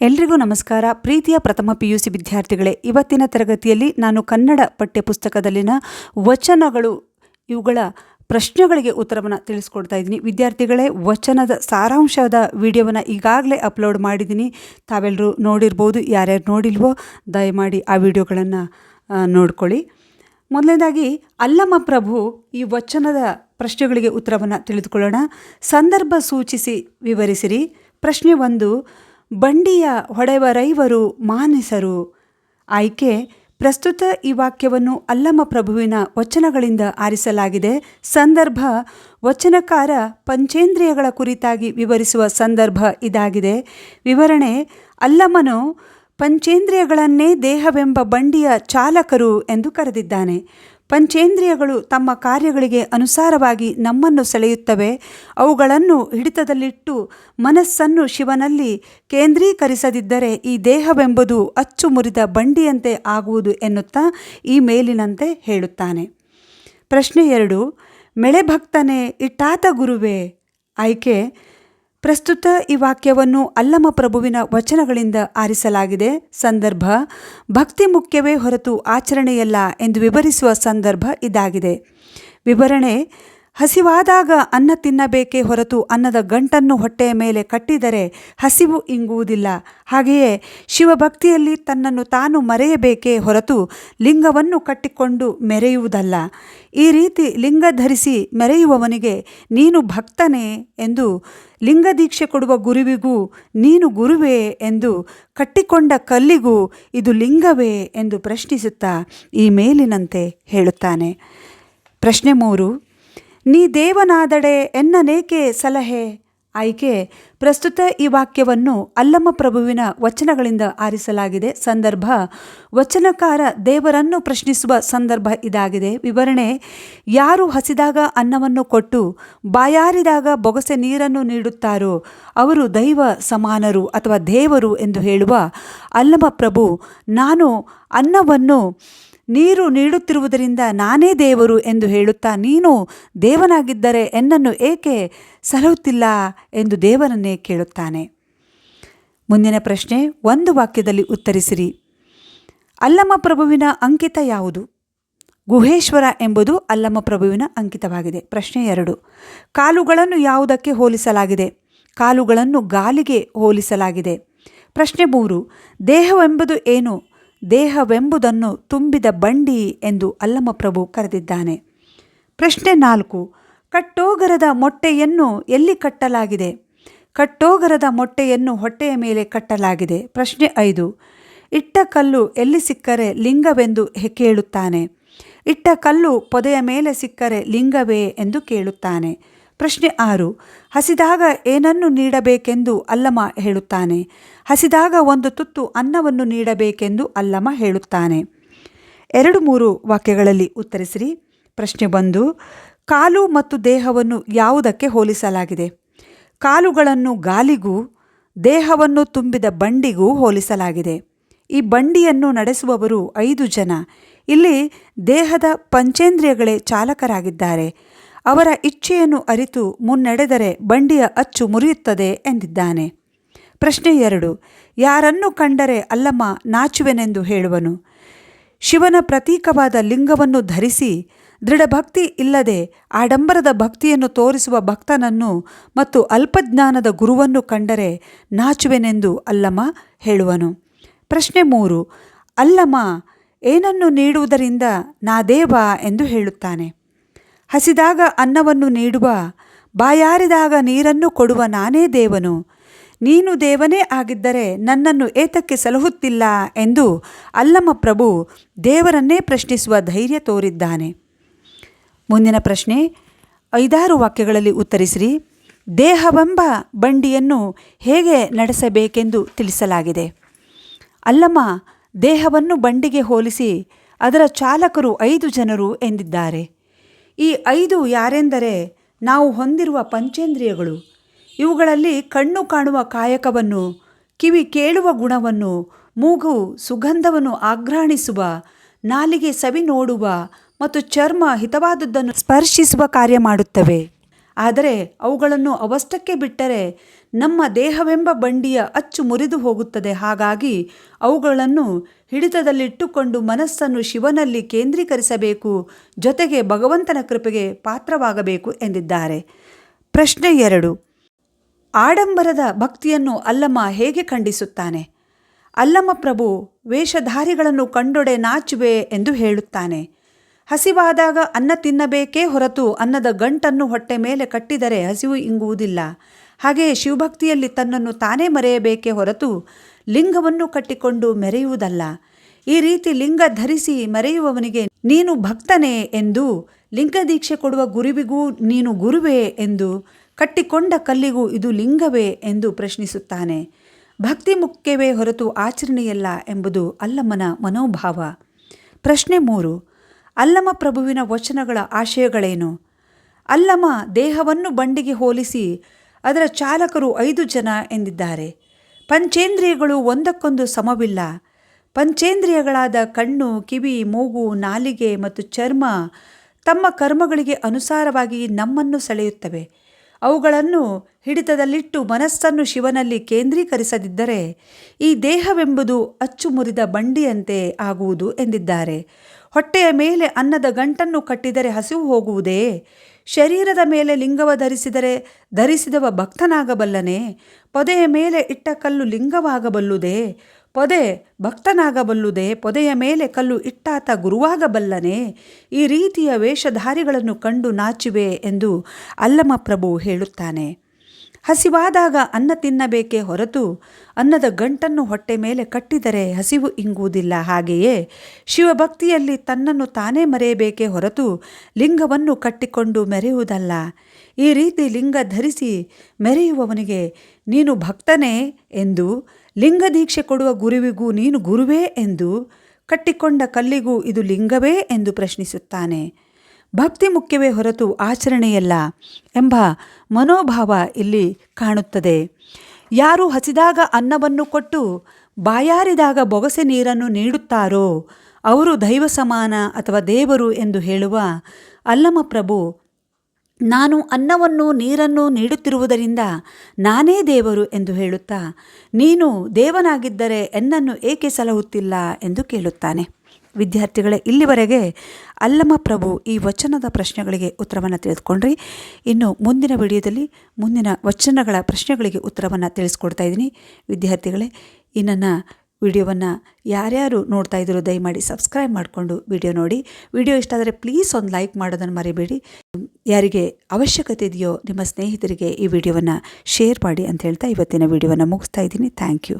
ಎಲ್ರಿಗೂ ನಮಸ್ಕಾರ. ಪ್ರೀತಿಯ ಪ್ರಥಮ ಪಿ ಯು ಸಿ ವಿದ್ಯಾರ್ಥಿಗಳೇ, ಇವತ್ತಿನ ತರಗತಿಯಲ್ಲಿ ನಾನು ಕನ್ನಡ ಪಠ್ಯಪುಸ್ತಕದಲ್ಲಿನ ವಚನಗಳು, ಇವುಗಳ ಪ್ರಶ್ನೆಗಳಿಗೆ ಉತ್ತರವನ್ನು ತಿಳಿಸ್ಕೊಡ್ತಾ ಇದ್ದೀನಿ. ವಿದ್ಯಾರ್ಥಿಗಳೇ, ವಚನದ ಸಾರಾಂಶದ ವಿಡಿಯೋವನ್ನು ಈಗಾಗಲೇ ಅಪ್ಲೋಡ್ ಮಾಡಿದ್ದೀನಿ. ತಾವೆಲ್ಲರೂ ನೋಡಿರ್ಬೋದು, ಯಾರ್ಯಾರು ನೋಡಿಲ್ವೋ, ದಯಮಾಡಿ ಆ ವಿಡಿಯೋಗಳನ್ನು ನೋಡ್ಕೊಳ್ಳಿ. ಮೊದಲನೇದಾಗಿ, ಅಲ್ಲಮ್ಮ ಪ್ರಭು ಈ ವಚನದ ಪ್ರಶ್ನೆಗಳಿಗೆ ಉತ್ತರವನ್ನು ತಿಳಿದುಕೊಳ್ಳೋಣ. ಸಂದರ್ಭ ಸೂಚಿಸಿ ವಿವರಿಸಿರಿ. ಪ್ರಶ್ನೆ ಒಂದು ಬಂಡಿಯ ಹೊಡೆವರೈವರು ಮಾನಿಸರು. ಆಯ್ಕೆ, ಪ್ರಸ್ತುತ ಈ ವಾಕ್ಯವನ್ನು ಅಲ್ಲಮ ಪ್ರಭುವಿನ ವಚನಗಳಿಂದ ಆರಿಸಲಾಗಿದೆ. ಸಂದರ್ಭ, ವಚನಕಾರ ಪಂಚೇಂದ್ರಿಯಗಳ ಕುರಿತಾಗಿ ವಿವರಿಸುವ ಸಂದರ್ಭ ಇದಾಗಿದೆ. ವಿವರಣೆ, ಅಲ್ಲಮನು ಪಂಚೇಂದ್ರಿಯಗಳನ್ನೇ ದೇಹವೆಂಬ ಬಂಡಿಯ ಚಾಲಕರು ಎಂದು ಕರೆದಿದ್ದಾನೆ. ಪಂಚೇಂದ್ರಿಯಗಳು ತಮ್ಮ ಕಾರ್ಯಗಳಿಗೆ ಅನುಸಾರವಾಗಿ ನಮ್ಮನ್ನು ಸೆಳೆಯುತ್ತವೆ. ಅವುಗಳನ್ನು ಹಿಡಿತದಲ್ಲಿಟ್ಟು ಮನಸ್ಸನ್ನು ಶಿವನಲ್ಲಿ ಕೇಂದ್ರೀಕರಿಸದಿದ್ದರೆ ಈ ದೇಹವೆಂಬುದು ಅಚ್ಚು ಮುರಿದ ಬಂಡಿಯಂತೆ ಆಗುವುದು ಎನ್ನುತ್ತಾ ಈ ಮೇಲಿನಂತೆ ಹೇಳುತ್ತಾನೆ. ಪ್ರಶ್ನೆ ಎರಡು, ಮೆಳೆಭಕ್ತನೇ ಇಟ್ಟಾತ ಗುರುವೇ, ಆಯ್ಕೆ ಪ್ರಸ್ತುತ ಈ ವಾಕ್ಯವನ್ನು ಅಲ್ಲಮ ಪ್ರಭುವಿನ ವಚನಗಳಿಂದ ಆರಿಸಲಾಗಿದೆ. ಸಂದರ್ಭ, ಭಕ್ತಿ ಮುಖ್ಯವೇ ಹೊರತು ಆಚರಣೆಯಲ್ಲ ಎಂದು ವಿವರಿಸುವ ಸಂದರ್ಭ ಇದಾಗಿದೆ. ವಿವರಣೆ ಹಸಿವಾದಾಗ ಅನ್ನ ತಿನ್ನಬೇಕೇ ಹೊರತು ಅನ್ನದ ಗಂಟನ್ನು ಹೊಟ್ಟೆಯ ಮೇಲೆ ಕಟ್ಟಿದರೆ ಹಸಿವು ಇಂಗುವುದಿಲ್ಲ. ಹಾಗೆಯೇ ಶಿವಭಕ್ತಿಯಲ್ಲಿ ತನ್ನನ್ನು ತಾನು ಮರೆಯಬೇಕೇ ಹೊರತು ಲಿಂಗವನ್ನು ಕಟ್ಟಿಕೊಂಡು ಮೆರೆಯುವುದಲ್ಲ. ಈ ರೀತಿ ಲಿಂಗ ಧರಿಸಿ ಮೆರೆಯುವವನಿಗೆ ನೀನು ಭಕ್ತನೇ ಎಂದು ಲಿಂಗ ದೀಕ್ಷೆ ಕೊಡುವ ಗುರುವಿಗೂ ನೀನು ಗುರುವೇ ಎಂದು ಕಟ್ಟಿಕೊಂಡ ಕಲ್ಲಿಗೂ ಇದು ಲಿಂಗವೇ ಎಂದು ಪ್ರಶ್ನಿಸುತ್ತಾ ಈ ಮೇಲಿನಂತೆ ಹೇಳುತ್ತಾನೆ. ಪ್ರಶ್ನೆ ಮೂರು. ನೀ ದೇವನಾದಡೆ ಎನ್ನನೇಕೆ ಸಲಹೆ? ಆಯ್ಕೆ, ಪ್ರಸ್ತುತ ಈ ವಾಕ್ಯವನ್ನು ಅಲ್ಲಮ್ಮ ಪ್ರಭುವಿನ ವಚನಗಳಿಂದ ಆರಿಸಲಾಗಿದೆ. ಸಂದರ್ಭ, ವಚನಕಾರ ದೇವರನ್ನು ಪ್ರಶ್ನಿಸುವ ಸಂದರ್ಭ ಇದಾಗಿದೆ. ವಿವರಣೆ, ಯಾರು ಹಸಿದಾಗ ಅನ್ನವನ್ನು ಕೊಟ್ಟು, ಬಾಯಾರಿದಾಗ ಬೊಗಸೆ ನೀರನ್ನು ನೀಡುತ್ತಾರೋ, ಅವರು ದೈವ ಸಮಾನರು ಅಥವಾ ದೇವರು ಎಂದು ಹೇಳುವ ಅಲ್ಲಮ್ಮ ಪ್ರಭು, ನಾನು ಅನ್ನವನ್ನು ನೀರು ನೀಡುತ್ತಿರುವುದರಿಂದ ನಾನೇ ದೇವರು ಎಂದು ಹೇಳುತ್ತಾ, ನೀನು ದೇವನಾಗಿದ್ದರೆ ಎನ್ನನ್ನು ಏಕೆ ಸಲಹುತ್ತಿಲ್ಲ ಎಂದು ದೇವರನ್ನೇ ಕೇಳುತ್ತಾನೆ. ಮುಂದಿನ ಪ್ರಶ್ನೆ, ಒಂದು ವಾಕ್ಯದಲ್ಲಿ ಉತ್ತರಿಸಿರಿ. ಅಲ್ಲಮ್ಮ ಪ್ರಭುವಿನ ಅಂಕಿತ ಯಾವುದು? ಗುಹೇಶ್ವರ ಎಂಬುದು ಅಲ್ಲಮ್ಮ ಪ್ರಭುವಿನ ಅಂಕಿತವಾಗಿದೆ. ಪ್ರಶ್ನೆ ಎರಡು. ಕಾಲುಗಳನ್ನು ಯಾವುದಕ್ಕೆ ಹೋಲಿಸಲಾಗಿದೆ? ಕಾಲುಗಳನ್ನು ಗಾಲಿಗೆ ಹೋಲಿಸಲಾಗಿದೆ. ಪ್ರಶ್ನೆ ಮೂರು. ದೇಹವೆಂಬುದು ಏನು? ದೇಹವೆಂಬುದನ್ನು ತುಂಬಿದ ಬಂಡಿ ಎಂದು ಅಲ್ಲಮಪ್ರಭು ಕರೆದಿದ್ದಾನೆ. ಪ್ರಶ್ನೆ ನಾಲ್ಕು. ಕಟ್ಟೋಗರದ ಮೊಟ್ಟೆಯನ್ನು ಎಲ್ಲಿ ಕಟ್ಟಲಾಗಿದೆ? ಕಟ್ಟೋಗರದ ಮೊಟ್ಟೆಯನ್ನು ಹೊಟ್ಟೆಯ ಮೇಲೆ ಕಟ್ಟಲಾಗಿದೆ. ಪ್ರಶ್ನೆ ಐದು. ಇಟ್ಟ ಕಲ್ಲು ಎಲ್ಲಿ ಸಿಕ್ಕರೆ ಲಿಂಗವೆಂದು ಕೇಳುತ್ತಾನೆ. ಇಟ್ಟ ಕಲ್ಲು ಪೊದೆಯ ಮೇಲೆ ಸಿಕ್ಕರೆ ಲಿಂಗವೇ ಎಂದು ಕೇಳುತ್ತಾನೆ. ಪ್ರಶ್ನೆ ಆರು, ಹಸಿದಾಗ ಏನನ್ನು ನೀಡಬೇಕೆಂದು ಅಲ್ಲಮ ಹೇಳುತ್ತಾನೆ. ಹಸಿದಾಗ ಒಂದು ತುತ್ತು ಅನ್ನವನ್ನು ನೀಡಬೇಕೆಂದು ಅಲ್ಲಮ ಹೇಳುತ್ತಾನೆ. ಎರಡು ಮೂರು ವಾಕ್ಯಗಳಲ್ಲಿ ಉತ್ತರಿಸಿರಿ. ಪ್ರಶ್ನೆ ಬಂದು ಕಾಲು ಮತ್ತು ದೇಹವನ್ನು ಯಾವುದಕ್ಕೆ ಹೋಲಿಸಲಾಗಿದೆ? ಕಾಲುಗಳನ್ನು ಗಾಲಿಗೂ, ದೇಹವನ್ನು ತುಂಬಿದ ಬಂಡಿಗೂ ಹೋಲಿಸಲಾಗಿದೆ. ಈ ಬಂಡಿಯನ್ನು ನಡೆಸುವವರು ಐದು ಜನ. ಇಲ್ಲಿ ದೇಹದ ಪಂಚೇಂದ್ರಿಯಗಳೇ ಚಾಲಕರಾಗಿದ್ದಾರೆ. ಅವರ ಇಚ್ಛೆಯನ್ನು ಅರಿತು ಮುನ್ನಡೆದರೆ ಬಂಡಿಯ ಅಚ್ಚು ಮುರಿಯುತ್ತದೆ ಎಂದಿದ್ದಾನೆ. ಪ್ರಶ್ನೆ ಎರಡು, ಯಾರನ್ನು ಕಂಡರೆ ಅಲ್ಲಮ್ಮ ನಾಚುವೆನೆಂದು ಹೇಳುವನು? ಶಿವನ ಪ್ರತೀಕವಾದ ಲಿಂಗವನ್ನು ಧರಿಸಿ ದೃಢಭಕ್ತಿ ಇಲ್ಲದೆ ಆಡಂಬರದ ಭಕ್ತಿಯನ್ನು ತೋರಿಸುವ ಭಕ್ತನನ್ನು ಮತ್ತು ಅಲ್ಪಜ್ಞಾನದ ಗುರುವನ್ನು ಕಂಡರೆ ನಾಚುವೆನೆಂದು ಅಲ್ಲಮ್ಮ ಹೇಳುವನು. ಪ್ರಶ್ನೆ ಮೂರು, ಅಲ್ಲಮ್ಮ ಏನನ್ನು ನೀಡುವುದರಿಂದ ನಾದೇವ ಎಂದು ಹೇಳುತ್ತಾನೆ? ಹಸಿದಾಗ ಅನ್ನವನ್ನು ನೀಡುವ, ಬಾಯಾರಿದಾಗ ನೀರನ್ನು ಕೊಡುವ ನಾನೇ ದೇವನು. ನೀನು ದೇವನೇ ಆಗಿದ್ದರೆ ನನ್ನನ್ನು ಏತಕ್ಕೆ ಸಲಹುತ್ತಿಲ್ಲ ಎಂದು ಅಲ್ಲಮ್ಮ ಪ್ರಭು ದೇವರನ್ನೇ ಪ್ರಶ್ನಿಸುವ ಧೈರ್ಯ ತೋರಿದ್ದಾನೆ. ಮುಂದಿನ ಪ್ರಶ್ನೆ, ಐದಾರು ವಾಕ್ಯಗಳಲ್ಲಿ ಉತ್ತರಿಸಿರಿ. ದೇಹವೆಂಬ ಬಂಡಿಯನ್ನು ಹೇಗೆ ನಡೆಸಬೇಕೆಂದು ತಿಳಿಸಲಾಗಿದೆ. ಅಲ್ಲಮ್ಮ ದೇಹವನ್ನು ಬಂಡಿಗೆ ಹೋಲಿಸಿ ಅದರ ಚಾಲಕರು ಐದು ಜನರು ಎಂದಿದ್ದಾರೆ. ಈ ಐದು ಯಾರೆಂದರೆ ನಾವು ಹೊಂದಿರುವ ಪಂಚೇಂದ್ರಿಯಗಳು. ಇವುಗಳಲ್ಲಿ ಕಣ್ಣು ಕಾಣುವ ಕಾಯಕವನ್ನು, ಕಿವಿ ಕೇಳುವ ಗುಣವನ್ನು, ಮೂಗು ಸುಗಂಧವನ್ನು ಆಘ್ರಾಣಿಸುವ, ನಾಲಿಗೆ ಸವಿ ನೋಡುವ ಮತ್ತು ಚರ್ಮ ಹಿತವಾದದ್ದನ್ನು ಸ್ಪರ್ಶಿಸುವ ಕಾರ್ಯ ಮಾಡುತ್ತವೆ. ಆದರೆ ಅವುಗಳನ್ನು ಅವಷ್ಟಕ್ಕೆ ಬಿಟ್ಟರೆ ನಮ್ಮ ದೇಹವೆಂಬ ಬಂಡಿಯ ಅಚ್ಚು ಮುರಿದು ಹೋಗುತ್ತದೆ. ಹಾಗಾಗಿ ಅವುಗಳನ್ನು ಹಿಡಿತದಲ್ಲಿಟ್ಟುಕೊಂಡು ಮನಸ್ಸನ್ನು ಶಿವನಲ್ಲಿ ಕೇಂದ್ರೀಕರಿಸಬೇಕು, ಜೊತೆಗೆ ಭಗವಂತನ ಕೃಪೆಗೆ ಪಾತ್ರವಾಗಬೇಕು ಎಂದಿದ್ದಾರೆ. ಪ್ರಶ್ನೆ ಎರಡು. ಆಡಂಬರದ ಭಕ್ತಿಯನ್ನು ಅಲ್ಲಮ್ಮ ಹೇಗೆ ಖಂಡಿಸುತ್ತಾನೆ? ಅಲ್ಲಮ್ಮ ಪ್ರಭು, ವೇಷಧಾರಿಗಳನ್ನು ಕಂಡೊಡೆ ನಾಚುವೆ ಎಂದು ಹೇಳುತ್ತಾನೆ. ಹಸಿವಾದಾಗ ಅನ್ನ ತಿನ್ನಬೇಕೇ ಹೊರತು ಅನ್ನದ ಗಂಟನ್ನು ಹೊಟ್ಟೆ ಮೇಲೆ ಕಟ್ಟಿದರೆ ಹಸಿವು ಇಂಗುವುದಿಲ್ಲ. ಹಾಗೆಯೇ ಶಿವಭಕ್ತಿಯಲ್ಲಿ ತನ್ನನ್ನು ತಾನೇ ಮರೆಯಬೇಕೇ ಹೊರತು ಲಿಂಗವನ್ನು ಕಟ್ಟಿಕೊಂಡು ಮೆರೆಯುವುದಲ್ಲ. ಈ ರೀತಿ ಲಿಂಗ ಧರಿಸಿ ಮರೆಯುವವನಿಗೆ ನೀನು ಭಕ್ತನೇ ಎಂದು, ಲಿಂಗ ದೀಕ್ಷೆ ಕೊಡುವ ಗುರುವಿಗೂ ನೀನು ಗುರುವೇ ಎಂದು, ಕಟ್ಟಿಕೊಂಡ ಕಲ್ಲಿಗೂ ಇದು ಲಿಂಗವೇ ಎಂದು ಪ್ರಶ್ನಿಸುತ್ತಾನೆ. ಭಕ್ತಿ ಮುಖ್ಯವೇ ಹೊರತು ಆಚರಣೆಯಲ್ಲ ಎಂಬುದು ಅಲ್ಲಮ್ಮನ ಮನೋಭಾವ. ಪ್ರಶ್ನೆ ಮೂರು. ಅಲ್ಲಮ ಪ್ರಭುವಿನ ವಚನಗಳ ಆಶಯಗಳೇನು? ಅಲ್ಲಮ ದೇಹವನ್ನು ಬಂಡಿಗೆ ಹೋಲಿಸಿ ಅದರ ಚಾಲಕರು ಐದು ಜನ ಎಂದಿದ್ದಾರೆ. ಪಂಚೇಂದ್ರಿಯಗಳು ಒಂದಕ್ಕೊಂದು ಸಮವಿಲ್ಲ. ಪಂಚೇಂದ್ರಿಯಗಳಾದ ಕಣ್ಣು, ಕಿವಿ, ಮೂಗು, ನಾಲಿಗೆ ಮತ್ತು ಚರ್ಮ ತಮ್ಮ ಕರ್ಮಗಳಿಗೆ ಅನುಸಾರವಾಗಿ ನಮ್ಮನ್ನು ಸೆಳೆಯುತ್ತವೆ. ಅವುಗಳನ್ನು ಹಿಡಿತದಲ್ಲಿಟ್ಟು ಮನಸ್ಸನ್ನು ಶಿವನಲ್ಲಿ ಕೇಂದ್ರೀಕರಿಸದಿದ್ದರೆ ಈ ದೇಹವೆಂಬುದು ಅಚ್ಚು ಮುರಿದ ಬಂಡಿಯಂತೆ ಆಗುವುದು ಎಂದಿದ್ದಾರೆ. ಹೊಟ್ಟೆಯ ಮೇಲೆ ಅನ್ನದ ಗಂಟನ್ನು ಕಟ್ಟಿದರೆ ಹಸಿವು ಹೋಗುವುದೇ? ಶರೀರದ ಮೇಲೆ ಲಿಂಗವ ಧರಿಸಿದರೆ ಧರಿಸಿದವ ಭಕ್ತನಾಗಬಲ್ಲನೆ? ಪೊದೆಯ ಮೇಲೆ ಇಟ್ಟ ಕಲ್ಲು ಲಿಂಗವಾಗಬಲ್ಲುದೇ? ಪೊದೆ ಭಕ್ತನಾಗಬಲ್ಲುದೇ, ಪೊದೆಯ ಮೇಲೆ ಕಲ್ಲು ಇಟ್ಟಾತ ಗುರುವಾಗಬಲ್ಲನೆ, ಈ ರೀತಿಯ ವೇಷಧಾರಿಗಳನ್ನು ಕಂಡು ನಾಚಿವೆ ಎಂದು ಅಲ್ಲಮ ಪ್ರಭು ಹೇಳುತ್ತಾನೆ. ಹಸಿವಾದಾಗ ಅನ್ನ ತಿನ್ನಬೇಕೇ ಹೊರತು ಅನ್ನದ ಗಂಟನ್ನು ಹೊಟ್ಟೆ ಮೇಲೆ ಕಟ್ಟಿದರೆ ಹಸಿವು ಇಂಗುವುದಿಲ್ಲ, ಹಾಗೆಯೇ ಶಿವಭಕ್ತಿಯಲ್ಲಿ ತನ್ನನ್ನು ತಾನೇ ಮರೆಯಬೇಕೇ ಹೊರತು ಲಿಂಗವನ್ನು ಕಟ್ಟಿಕೊಂಡು ಮೆರೆಯುವುದಲ್ಲ. ಈ ರೀತಿ ಲಿಂಗ ಧರಿಸಿ ಮೆರೆಯುವವನಿಗೆ ನೀನು ಭಕ್ತನೇ ಎಂದು ಲಿಂಗ ದೀಕ್ಷೆ ಕೊಡುವ ಗುರುವಿಗೂ ನೀನು ಗುರುವೇ ಎಂದು ಕಟ್ಟಿಕೊಂಡ ಕಲ್ಲಿಗೂ ಇದು ಲಿಂಗವೇ ಎಂದು ಪ್ರಶ್ನಿಸುತ್ತಾನೆ. ಭಕ್ತಿ ಮುಖ್ಯವೇ ಹೊರತು ಆಚರಣೆಯಲ್ಲ ಎಂಬ ಮನೋಭಾವ ಇಲ್ಲಿ ಕಾಣುತ್ತದೆ. ಯಾರು ಹಸಿದಾಗ ಅನ್ನವನ್ನು ಕೊಟ್ಟು ಬಾಯಾರಿದಾಗ ಬೊಗಸೆ ನೀರನ್ನು ನೀಡುತ್ತಾರೋ, ಅವರು ದೈವ ಸಮಾನ ಅಥವಾ ದೇವರು ಎಂದು ಹೇಳುವ ಅಲ್ಲಮ ಪ್ರಭು ನಾನು ಅನ್ನವನ್ನು, ನೀರನ್ನು ನೀಡುತ್ತಿರುವುದರಿಂದ ನಾನೇ ದೇವರು ಎಂದು ಹೇಳುತ್ತಾ, ನೀನು ದೇವನಾಗಿದ್ದರೆ ಎನ್ನನ್ನು ಏಕೆ ಸಲಹುತ್ತಿಲ್ಲ ಎಂದು ಕೇಳುತ್ತಾನೆ. ವಿದ್ಯಾರ್ಥಿಗಳೇ, ಇಲ್ಲಿವರೆಗೆ ಅಲ್ಲಮ ಪ್ರಭು ಈ ವಚನದ ಪ್ರಶ್ನೆಗಳಿಗೆ ಉತ್ತರವನ್ನು ತಿಳಿದುಕೊಂಡ್ರಿ. ಇನ್ನು ಮುಂದಿನ ವಿಡಿಯೋದಲ್ಲಿ ಮುಂದಿನ ವಚನಗಳ ಪ್ರಶ್ನೆಗಳಿಗೆ ಉತ್ತರವನ್ನು ತಿಳಿಸ್ಕೊಡ್ತಾ ಇದ್ದೀನಿ. ವಿದ್ಯಾರ್ಥಿಗಳೇ, ಈ ನನ್ನ ವಿಡಿಯೋವನ್ನು ಯಾರ್ಯಾರು ನೋಡ್ತಾ ಇದ್ದೀರೋ ದಯಮಾಡಿ ಸಬ್ಸ್ಕ್ರೈಬ್ ಮಾಡಿಕೊಂಡು ವಿಡಿಯೋ ನೋಡಿ. ವಿಡಿಯೋ ಇಷ್ಟ ಆದರೆ ಪ್ಲೀಸ್ ಒಂದು ಲೈಕ್ ಮಾಡೋದನ್ನು ಮರಿಬೇಡಿ. ಯಾರಿಗೆ ಅವಶ್ಯಕತೆ ಇದೆಯೋ ನಿಮ್ಮ ಸ್ನೇಹಿತರಿಗೆ ಈ ವಿಡಿಯೋವನ್ನು ಶೇರ್ ಮಾಡಿ ಅಂತ ಹೇಳ್ತಾ ಇವತ್ತಿನ ವಿಡಿಯೋವನ್ನು ಮುಗಿಸ್ತಾ ಇದ್ದೀನಿ. Thank you